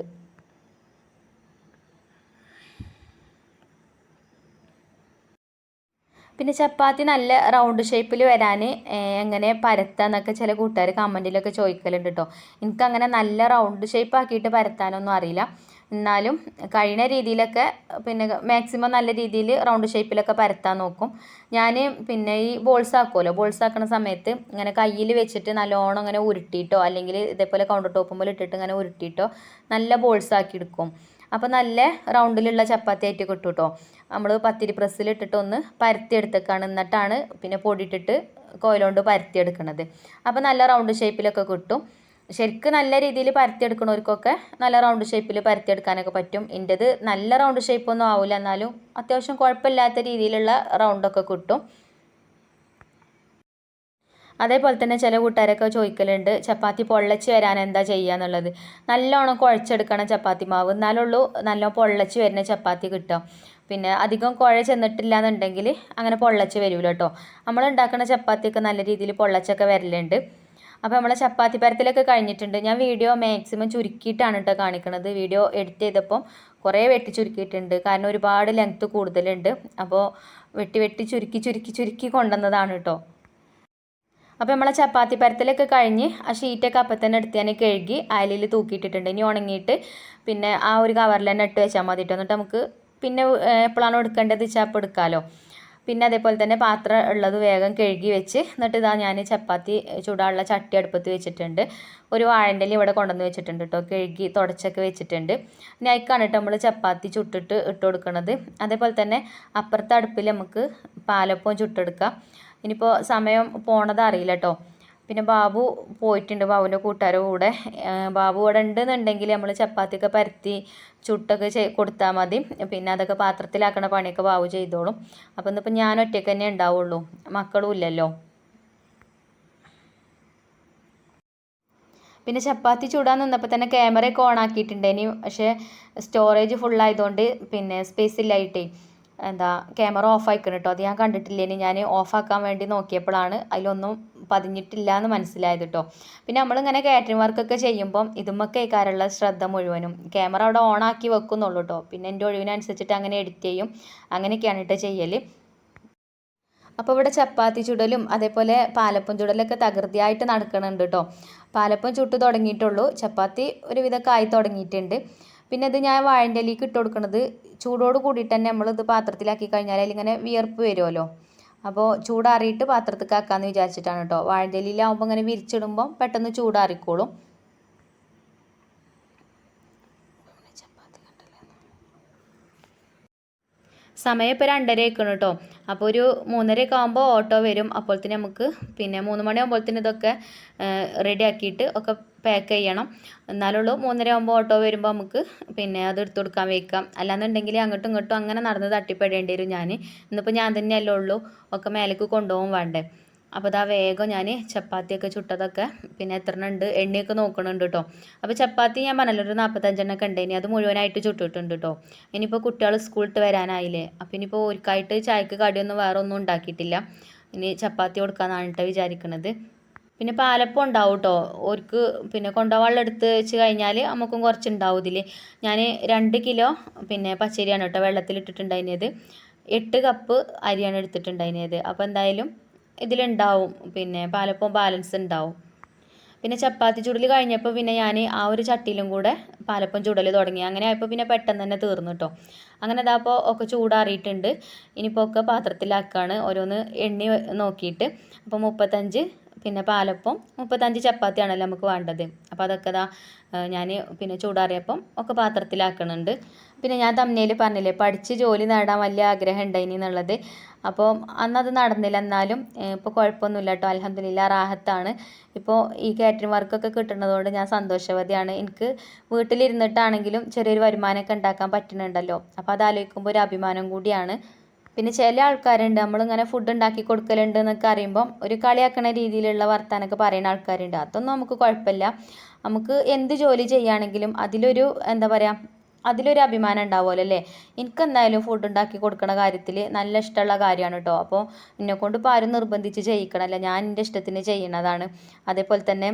S1: പിന്നെ ചപ്പാത്തി നല്ല റൗണ്ട് ഷേപ്പിൽ വരാൻ എങ്ങനെ പരത്താന്നൊക്കെ ചില കൂട്ടുകാർ കമന്റിലൊക്കെ ചോദിക്കലുണ്ട് കേട്ടോ എനിക്കങ്ങനെ നല്ല റൗണ്ട് ഷേപ്പ് ആക്കിയിട്ട് പരത്താനൊന്നും അറിയില്ല. എന്നാലും കഴിയുന്ന രീതിയിലൊക്കെ പിന്നെ മാക്സിമം നല്ല രീതിയിൽ റൗണ്ട് ഷേപ്പിലൊക്കെ പരത്താൻ നോക്കും. ഞാൻ പിന്നെ ഈ ബോൾസ് ആക്കുമല്ലോ ബോൾസ് ആക്കുന്ന സമയത്ത് ഇങ്ങനെ കയ്യിൽ വെച്ചിട്ട് നല്ലോണം ഇങ്ങനെ ഉരുട്ടിയിട്ടോ അല്ലെങ്കിൽ ഇതേപോലെ കൗണ്ടർ ടോപ്പ് പോലെ ഇട്ടിട്ട് ഇങ്ങനെ ഉരുട്ടിയിട്ടോ നല്ല ബോൾസ് ആക്കി എടുക്കും. അപ്പോൾ നല്ല റൗണ്ടിലുള്ള ചപ്പാത്തി ആയിട്ട് കിട്ടും കേട്ടോ. നമ്മൾ പത്തിരി പ്രസ്സിലിട്ടിട്ട് ഒന്ന് പരത്തി എടുത്തേക്കാണ്. എന്നിട്ടാണ് പിന്നെ പൊടിയിട്ടിട്ട് കോയിലോണ്ട് പരത്തി എടുക്കുന്നത് അപ്പോൾ നല്ല റൗണ്ട് ഷേപ്പിലൊക്കെ കിട്ടും. ശരിക്കും നല്ല രീതിയിൽ പരത്തിയെടുക്കണവർക്കൊക്കെ നല്ല റൗണ്ട് ഷേപ്പിൽ പരത്തിയെടുക്കാനൊക്കെ പറ്റും. എന്റെത് നല്ല റൗണ്ട് ഷേപ്പൊന്നും ആവില്ല എന്നാലും അത്യാവശ്യം കുഴപ്പമില്ലാത്ത രീതിയിലുള്ള റൗണ്ടൊക്കെ കിട്ടും. അതേപോലെ തന്നെ ചില കൂട്ടുകാരൊക്കെ ചോദിക്കലുണ്ട് ചപ്പാത്തി പൊള്ളച്ച് വരാൻ എന്താ ചെയ്യുക എന്നുള്ളത്? നല്ലോണം കുഴച്ചെടുക്കണം ചപ്പാത്തി മാവ്. എന്നാലുള്ളൂ നല്ലോണം പൊള്ളച്ച് വരുന്ന ചപ്പാത്തി കിട്ടും പിന്നെ അധികം കുഴ ചെന്നിട്ടില്ല എന്നുണ്ടെങ്കിൽ അങ്ങനെ പൊള്ളച്ച് വരില്ല കേട്ടോ. നമ്മൾ ഉണ്ടാക്കുന്ന ചപ്പാത്തിയൊക്കെ നല്ല രീതിയിൽ പൊള്ളച്ചൊക്കെ വരലുണ്ട്. അപ്പോൾ നമ്മളെ ചപ്പാത്തി പരത്തിലൊക്കെ കഴിഞ്ഞിട്ടുണ്ട്. ഞാൻ വീഡിയോ മാക്സിമം ചുരുക്കിയിട്ടാണ് കേട്ടോ കാണിക്കുന്നത് വീഡിയോ എഡിറ്റ് ചെയ്തപ്പോൾ കുറേ വെട്ടി ചുരുക്കിയിട്ടുണ്ട്. കാരണം ഒരുപാട് ലെങ്ത്ത് കൂടുതലുണ്ട്. അപ്പോൾ വെട്ടി വെട്ടി ചുരുക്കി ചുരുക്കി ചുരുക്കി കൊണ്ടുവന്നതാണ് കേട്ടോ. അപ്പോൾ നമ്മളെ ചപ്പാത്തി പരത്തലൊക്കെ കഴിഞ്ഞ് ആ ഷീറ്റൊക്കെ അപ്പം തന്നെ എടുത്ത് ഞാൻ കഴുകി അയലിൽ തൂക്കിയിട്ടിട്ടുണ്ട്. ഇനി ഉണങ്ങിയിട്ട് പിന്നെ ആ ഒരു കവറിൽ തന്നെ ഇട്ട് വെച്ചാൽ മതി എന്നിട്ട് നമുക്ക് പിന്നെ എപ്പോഴാണോ എടുക്കേണ്ടത് വെച്ചാൽ അപ്പോൾ എടുക്കാമല്ലോ പിന്നെ അതേപോലെ തന്നെ പാത്രം ഉള്ളത് വേഗം കഴുകി വെച്ച് എന്നിട്ട് ഇതാ ഞാൻ ചപ്പാത്തി ചൂടാനുള്ള ചട്ടി അടുപ്പത്ത് വെച്ചിട്ടുണ്ട്. ഒരു വാഴന്റെ ഇവിടെ കൊണ്ടുവന്ന് വെച്ചിട്ടുണ്ട് കേട്ടോ കഴുകി തുടച്ചൊക്കെ വെച്ചിട്ടുണ്ട്. ഇനി അതിക്കാണ് കേട്ടോ നമ്മൾ ചപ്പാത്തി ചുട്ടിട്ട് ഇട്ട് കൊടുക്കുന്നത് അതേപോലെ തന്നെ അപ്പുറത്തെ അടുപ്പിൽ നമുക്ക് പാലപ്പവും ചുട്ടെടുക്കാം. ഇനിയിപ്പോൾ സമയം പോണത് അറിയില്ല കേട്ടോ പിന്നെ ബാബു പോയിട്ടുണ്ട് ബാബുവിന്റെ കൂട്ടുകാരുടെ കൂടെ. ബാബു ഇവിടെ ഉണ്ടെന്നുണ്ടെങ്കിൽ നമ്മൾ ചപ്പാത്തിയൊക്കെ പരത്തി ചുട്ടൊക്കെ ചെയ് കൊടുത്താൽ മതി. പിന്നെ അതൊക്കെ പാത്രത്തിലാക്കണ പണിയൊക്കെ ബാബു ചെയ്തോളും. അപ്പോൾ ഇന്നിപ്പോൾ ഞാൻ ഒറ്റയ്ക്ക് തന്നെ ഉണ്ടാവുള്ളൂ. മക്കളും ഇല്ലല്ലോ. പിന്നെ ചപ്പാത്തി ചൂടാൻ നിന്നപ്പോൾ തന്നെ ക്യാമറയൊക്കെ ഓൺ ആക്കിയിട്ടുണ്ടേനി പക്ഷേ സ്റ്റോറേജ് ഫുള്ളായതുകൊണ്ട് പിന്നെ സ്പേസ് ഇല്ലായിട്ടേ. എന്താ ക്യാമറ ഓഫ് ആയിക്കണം കേട്ടോ അത് ഞാൻ കണ്ടിട്ടില്ലേനി ഞാൻ ഓഫാക്കാൻ വേണ്ടി നോക്കിയപ്പോഴാണ് അതിലൊന്നും പതിഞ്ഞിട്ടില്ല എന്ന് മനസ്സിലായത് കേട്ടോ പിന്നെ നമ്മളിങ്ങനെ കാറ്ററിംഗ് വർക്കൊക്കെ ചെയ്യുമ്പം ഇതുമ്മൊക്കെ കേൾക്കാറുള്ള ശ്രദ്ധ മുഴുവനും ക്യാമറ അവിടെ ഓൺ ആക്കി വെക്കുന്നുള്ളൂ കേട്ടോ പിന്നെ എന്റെ ഒഴിവിനനുസരിച്ചിട്ട് അങ്ങനെ എഡിറ്റ് ചെയ്യും. അങ്ങനെയൊക്കെയാണ് കേട്ടോ ചെയ്യൽ അപ്പോൾ ഇവിടെ ചപ്പാത്തി ചുടലും അതേപോലെ പാലപ്പം ചുടലൊക്കെ തകൃതിയായിട്ട് നടക്കുന്നുണ്ട് കേട്ടോ പാലപ്പം ചുട്ട് തുടങ്ങിയിട്ടുള്ളൂ. ചപ്പാത്തി ഒരുവിധമൊക്കെ ആയി തുടങ്ങിയിട്ടുണ്ട്. പിന്നെ ഇത് ഞാൻ വാഴന്റെലേക്ക് ഇട്ട് കൊടുക്കുന്നത് ചൂടോട് കൂടിയിട്ട് തന്നെ നമ്മളിത് പാത്രത്തിലാക്കി കഴിഞ്ഞാൽ അതിലിങ്ങനെ വിയർപ്പ് വരുമല്ലോ. അപ്പോൾ ചൂടാറിയിട്ട് പാത്രത്തിൽ ആക്കാമെന്ന് വിചാരിച്ചിട്ടാണ് കേട്ടോ. വാഴന്റെലിയിലാവുമ്പോൾ ഇങ്ങനെ വിരിച്ചിടുമ്പോൾ പെട്ടെന്ന് ചൂടാറിക്കോളും. സമയം ഇപ്പോൾ രണ്ടര ആക്കണം കേട്ടോ. അപ്പോൾ ഒരു മൂന്നരയൊക്കെ ആകുമ്പോൾ ഓട്ടോ വരും. അപ്പോൾ തന്നെ നമുക്ക് പിന്നെ മൂന്ന് മണിയാകുമ്പോൾ തന്നെ ഇതൊക്കെ റെഡി ആക്കിയിട്ട് ഒക്കെ പാക്ക് ചെയ്യണം. എന്നാലുള്ളൂ മൂന്നര ആകുമ്പോൾ ഓട്ടോ വരുമ്പോൾ നമുക്ക് പിന്നെ അത് എടുത്തു കൊടുക്കാൻ വയ്ക്കാം അല്ലാന്നുണ്ടെങ്കിൽ അങ്ങോട്ടും ഇങ്ങോട്ടും അങ്ങനെ നടന്ന് തട്ടിപ്പെടേണ്ടി വരും ഞാൻ ഇന്നിപ്പോൾ ഞാൻ തന്നെയല്ലേ ഉള്ളൂ ഒക്കെ മേലേക്ക് കൊണ്ടുപോകും വേണ്ടേ. അപ്പോൾ ഇതാ വേഗം ഞാൻ ചപ്പാത്തിയൊക്കെ ചുട്ടതൊക്കെ പിന്നെ എത്ര ഉണ്ട് എണ്ണയൊക്കെ നോക്കണുണ്ട് കേട്ടോ അപ്പോൾ ചപ്പാത്തി ഞാൻ പറഞ്ഞല്ലോ ഒരു നാൽപ്പത്തഞ്ചെണ്ണൊക്കെ കണ്ടേനി അത് മുഴുവനായിട്ട് ചുട്ടിട്ടുണ്ട് കേട്ടോ ഇനിയിപ്പോൾ കുട്ടികൾ സ്കൂളിട്ട് വരാനായില്ലേ. അപ്പോൾ ഇനിയിപ്പോൾ ഒരുക്കായിട്ട് ചായക്ക് കടിയൊന്നും വേറെ ഒന്നും ഉണ്ടാക്കിയിട്ടില്ല. ഇനി ചപ്പാത്തി കൊടുക്കാമെന്നാണ് കേട്ടോ വിചാരിക്കുന്നത് പിന്നെ പാലപ്പം ഉണ്ടാവും കേട്ടോ ഓർക്ക് പിന്നെ കൊണ്ടുപോകാനുള്ള എടുത്ത് വെച്ച് കഴിഞ്ഞാൽ നമുക്കും കുറച്ച് ഉണ്ടാവും ഇതിൽ ഞാൻ രണ്ട് കിലോ പിന്നെ പച്ചരിയാണ് കേട്ടോ വെള്ളത്തിലിട്ടിട്ടുണ്ടായിരുന്നത് എട്ട് കപ്പ് അരിയാണ് എടുത്തിട്ടുണ്ടായിരുന്നത്. അപ്പോൾ എന്തായാലും ഇതിലുണ്ടാവും. പിന്നെ പാലപ്പം ബാലൻസ് ഉണ്ടാവും. പിന്നെ ചപ്പാത്തി ചുടൽ കഴിഞ്ഞപ്പോൾ പിന്നെ ഞാൻ ആ ഒരു ചട്ടിയിലും കൂടെ പാലപ്പം ചുടൽ തുടങ്ങി. അങ്ങനെ ആയപ്പോൾ പിന്നെ പെട്ടെന്ന് തന്നെ തീർന്നു കേട്ടോ അങ്ങനെ അതാപ്പോൾ ഒക്കെ ചൂടാറിയിട്ടുണ്ട്. ഇനിയിപ്പോൾ ഒക്കെ പാത്രത്തിലാക്കുകയാണ് ഓരോന്ന് എണ്ണി നോക്കിയിട്ട്. അപ്പോൾ മുപ്പത്തഞ്ച് പിന്നെ പാലപ്പം മുപ്പത്തഞ്ച് ചപ്പാത്തിയാണല്ലോ നമുക്ക് വേണ്ടത്. അപ്പോൾ അതൊക്കെ ഇതാ ഞാൻ പിന്നെ ചൂടാറിയപ്പം ഒക്കെ പാത്രത്തിലാക്കുന്നുണ്ട് പിന്നെ ഞാൻ തമ്മിൽ പറഞ്ഞില്ലേ പഠിച്ച് ജോലി നേടാൻ വലിയ ആഗ്രഹം ഉണ്ടായിനി എന്നുള്ളത്. അപ്പോൾ അന്നത് നടന്നില്ല. എന്നാലും ഇപ്പോൾ കുഴപ്പമൊന്നുമില്ല കേട്ടോ അലഹമില്ല റാഹത്താണ്. ഇപ്പോൾ ഈ കാറ്ററിംഗ് വർക്കൊക്കെ കിട്ടുന്നതുകൊണ്ട് ഞാൻ സന്തോഷവതിയാണ്. എനിക്ക് വീട്ടിലിരുന്നിട്ടാണെങ്കിലും ചെറിയൊരു വരുമാനമൊക്കെ ഉണ്ടാക്കാൻ പറ്റുന്നുണ്ടല്ലോ. അപ്പോൾ അത് ആലോചിക്കുമ്പോൾ ഒരു അഭിമാനം കൂടിയാണ്. പിന്നെ ചില ആൾക്കാരുണ്ട്. നമ്മളിങ്ങനെ ഫുഡ് ഉണ്ടാക്കി കൊടുക്കലുണ്ട് എന്നൊക്കെ അറിയുമ്പം ഒരു കളിയാക്കണ രീതിയിലുള്ള വർത്താനൊക്കെ പറയുന്ന ആൾക്കാരുണ്ട്. അതൊന്നും നമുക്ക് കുഴപ്പമില്ല. നമുക്ക് എന്ത് ജോലി ചെയ്യുകയാണെങ്കിലും അതിലൊരു എന്താ പറയുക അതിലൊരു അഭിമാനം ഉണ്ടാവുമല്ലോ അല്ലേ? എനിക്ക് എന്തായാലും ഫുഡ് ഉണ്ടാക്കി കൊടുക്കണ കാര്യത്തിൽ നല്ല ഇഷ്ടമുള്ള കാര്യമാണ് കേട്ടോ. അപ്പോൾ എന്നെക്കൊണ്ട് ഇപ്പോൾ ആരും നിർബന്ധിച്ച് ചെയ്യിക്കണമല്ല ഞാൻ എന്റെ ഇഷ്ടത്തിന് ചെയ്യണതാണ്. അതേപോലെ തന്നെ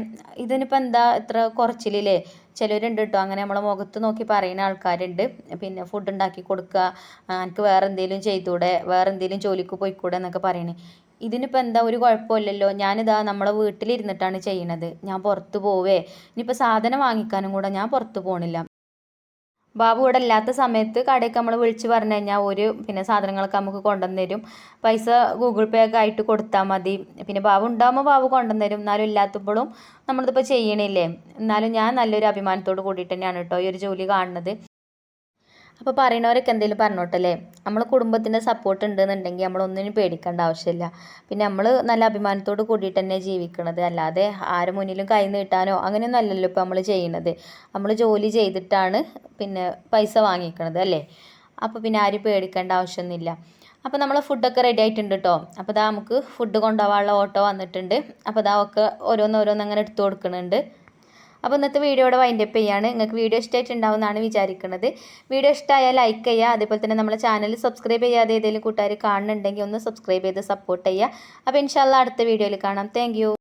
S1: ഇതിനിപ്പോൾ എന്താ ഇത്ര കുറച്ചിലില്ലേ? ചിലരുണ്ട് കേട്ടോ. അങ്ങനെ നമ്മളെ മുഖത്ത് നോക്കി പറയുന്ന ആൾക്കാരുണ്ട്. പിന്നെ ഫുഡ് ഉണ്ടാക്കി കൊടുക്കുക. എനിക്ക് വേറെ എന്തെങ്കിലും ചെയ്തൂടെ വേറെ എന്തെങ്കിലും ജോലിക്ക് പോയിക്കൂടെ എന്നൊക്കെ പറയണേ. ഇതിനിപ്പോൾ എന്താ ഒരു കുഴപ്പമില്ലല്ലോ. ഞാനിതാ നമ്മളെ വീട്ടിലിരുന്നിട്ടാണ് ചെയ്യണത്. ഞാൻ പുറത്ത് പോവേ. ഇനിയിപ്പോൾ സാധനം വാങ്ങിക്കാനും കൂടെ ഞാൻ പുറത്ത് പോകണില്ല ബാബു ഇവിടെ ഇല്ലാത്ത സമയത്ത് കടയൊക്കെ നമ്മൾ വിളിച്ച് പറഞ്ഞു കഴിഞ്ഞാൽ ഒരു പിന്നെ സാധനങ്ങളൊക്കെ നമുക്ക് കൊണ്ടുവന്ന് തരും. പൈസ ഗൂഗിൾ പേ ഒക്കെ ആയിട്ട് കൊടുത്താൽ മതി. പിന്നെ ബാബു ഉണ്ടാകുമ്പോൾ ബാബു കൊണ്ടുവന്ന് തരും. എന്നാലും ഇല്ലാത്തപ്പോഴും നമ്മളിതിപ്പോൾ ചെയ്യണില്ലേ? എന്നാലും ഞാൻ നല്ലൊരു അഭിമാനത്തോട് കൂടിയിട്ട് തന്നെയാണ് കേട്ടോ ഈ ഒരു ജോലി കാണുന്നത്. അപ്പോൾ പറയുന്നവരൊക്കെ എന്തെങ്കിലും പറഞ്ഞോട്ടല്ലേ? നമ്മൾ കുടുംബത്തിന്റെ സപ്പോർട്ട് ഉണ്ടെന്നുണ്ടെങ്കിൽ നമ്മളൊന്നിനും പേടിക്കേണ്ട ആവശ്യമില്ല. പിന്നെ നമ്മൾ നല്ല അഭിമാനത്തോട് കൂടിയിട്ട് തന്നെ ജീവിക്കണത്. അല്ലാതെ ആരും മുന്നിലും കൈ നീട്ടാനോ അങ്ങനെയൊന്നും അല്ലല്ലോ ഇപ്പോൾ നമ്മൾ ചെയ്യണത്. നമ്മൾ ജോലി ചെയ്തിട്ടാണ് പിന്നെ പൈസ വാങ്ങിക്കണത് അല്ലേ? അപ്പോൾ പിന്നെ ആരും പേടിക്കേണ്ട ആവശ്യമൊന്നുമില്ല. അപ്പോൾ നമ്മൾ ഫുഡൊക്കെ റെഡി ആയിട്ടുണ്ട് കേട്ടോ അപ്പോൾ ഇതാ നമുക്ക് ഫുഡ് കൊണ്ടുപോകാനുള്ള ഓട്ടോ വന്നിട്ടുണ്ട്. അപ്പോൾ ഇതാ ഒക്കെ ഓരോന്ന് ഓരോന്ന് അങ്ങനെ എടുത്തു കൊടുക്കുന്നുണ്ട് അപ്പോൾ ഇന്നത്തെ വീഡിയോയുടെ വൈൻഡപ്പ് ചെയ്യാണ്. നിങ്ങൾക്ക് വീഡിയോ ഇഷ്ടമായിട്ടുണ്ടാവുമെന്നാണ് വിചാരിക്കുന്നത്. വീഡിയോ ഇഷ്ടമായാൽ ലൈക്ക് ചെയ്യുക. അതേപോലെ തന്നെ നമ്മുടെ ചാനൽ സബ്സ്ക്രൈബ് ചെയ്യാതെ ഏതെങ്കിലും കൂട്ടുകാർ കാണുന്നുണ്ടെങ്കിൽ ഒന്ന് സബ്സ്ക്രൈബ് ചെയ്ത് സപ്പോർട്ട് ചെയ്യുക. അപ്പോൾ ഇൻഷാല്ല അടുത്ത വീഡിയോയിൽ കാണാം. താങ്ക്